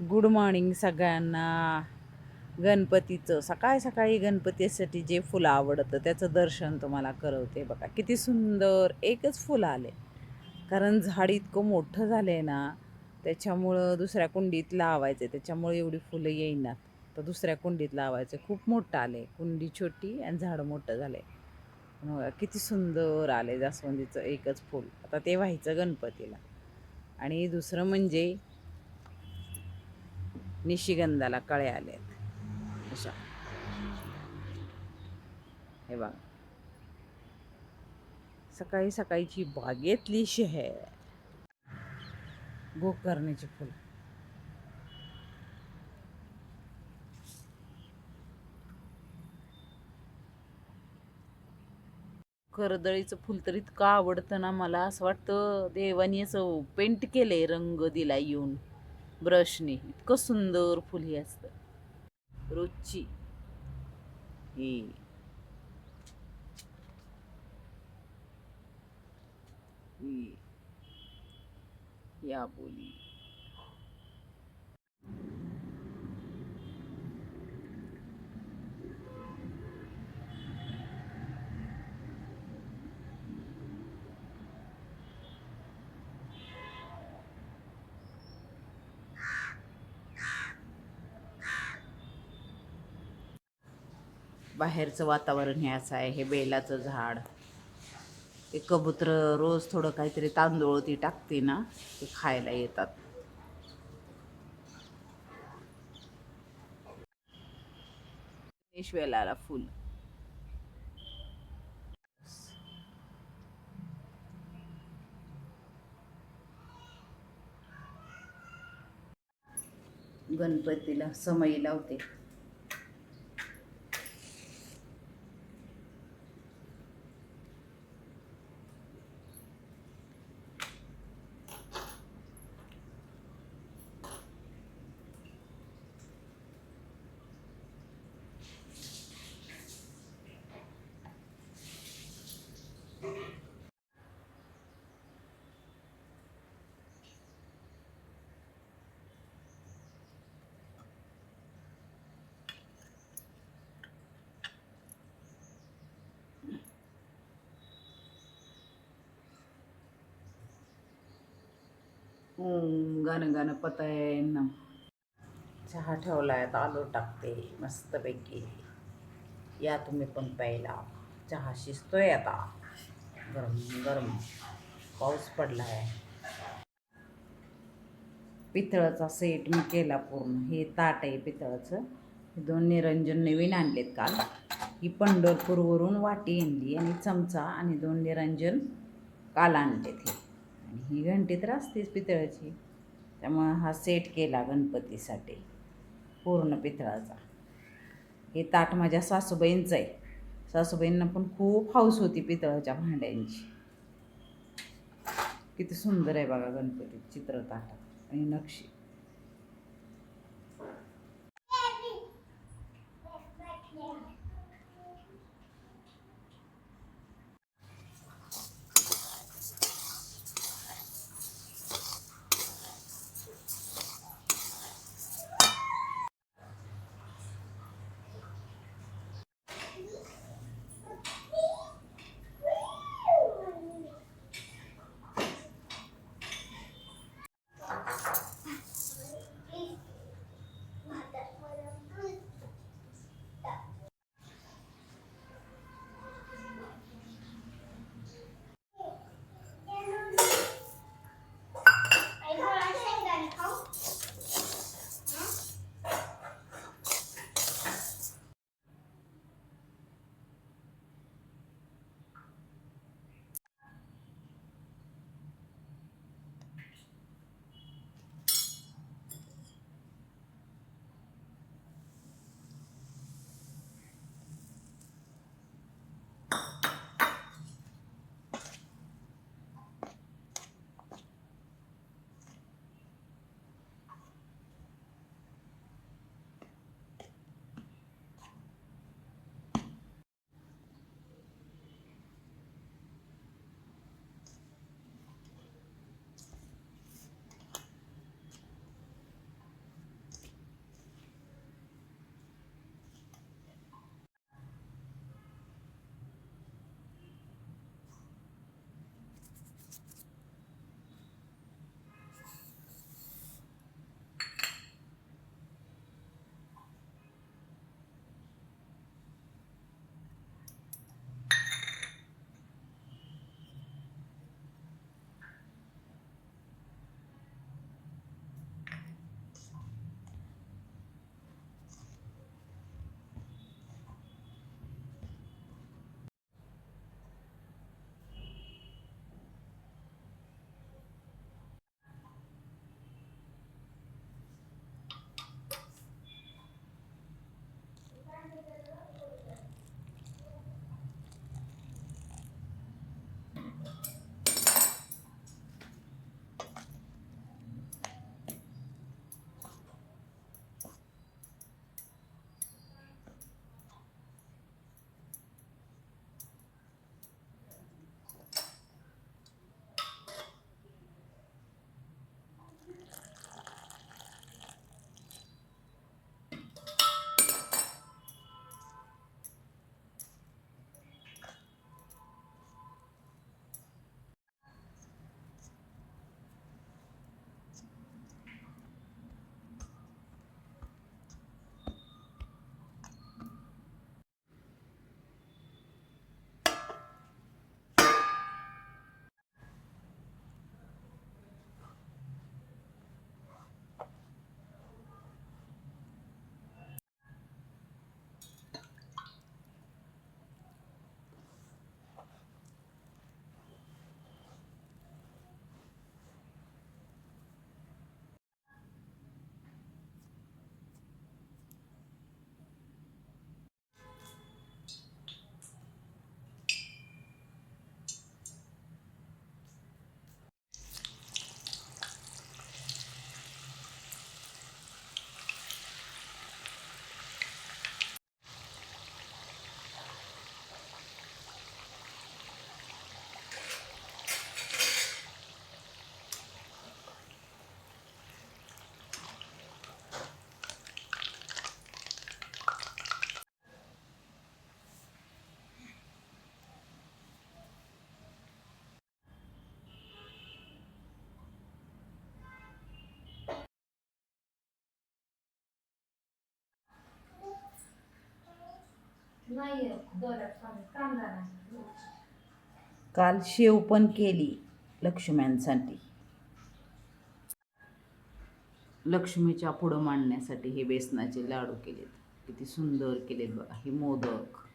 Good morning सगळ्यांना. गणपतीचं सकाळी सकाळी गणपतीसाठी जे फुलं आवडतं त्याचं दर्शन तुम्हाला करवते बघा. किती सुंदर एकच फुलं आले. कारण झाड इतकं मोठं झालं आहे ना त्याच्यामुळं दुसऱ्या कुंडीत लावायचं त्याच्यामुळे एवढी फुलं येईनात. तर दुसऱ्या कुंडीत लावायचं खूप मोठं आले कुंडी छोटी आणि झाड मोठं झालं आहे किती सुंदर आले जास्वंदीचं एकच फूल. आता ते व्हायचं गणपतीला. आणि दुसरं म्हणजे निशिगंधाला कळे आले अशा. हे बघा. सकाळी सकाळीची बागेतली शहर. गोकर्णाचे फुल. करदळीचं फुल तर इतकं आवडतं ना मला. असं वाटतं देवानी असं पेंट केलंय रंग दिला येऊन. ब्रशने इतकं सुंदर फुल हे असतं. रोजची. हे. ही. या बोली. बाहेरचं वातावरण हे असं आहे हे बेलाचं झाड. ते कबूतर रोज थोडं काहीतरी तांदूळ ती टाकते ना ते खायला येतात. वेलाला फुल. गणपतीला समई लावते. ओम गाणं गाणं पताय ना चहा ठेवला आहे आलो टाकते मस्तपैकी. या तुम्ही पण प्यायला. चहा शिजतोय आता. गरम गरम. पाऊस पडला आहे पितळाचा सेट मी केला पूर्ण. हे ताट आहे पितळाचं. हे दोन निरंजन नवीन आणलेत काल. ही पंढरपूरवरून वाटी आणली आणि चमचा आणि दोन निरंजन काल आणलेत हे. आणि ही घंटी तर असतेच पितळाची. त्यामुळं हा सेट केला गणपतीसाठी पूर्ण पितळाचा. हे ताट माझ्या सासूबाईंचं आहे. सासूबाईंना पण खूप हाऊस होती पितळाच्या भांड्यांची. किती सुंदर आहे बघा गणपती चित्र ताटात आणि नक्षी. नाही कांदा नाही. काल शेव पण केली लक्ष्म्यांसाठी. लक्ष्मीच्या पुढं मांडण्यासाठी हे बेसनाचे लाडू केलेत. किती सुंदर केलेत बघा हे मोदक.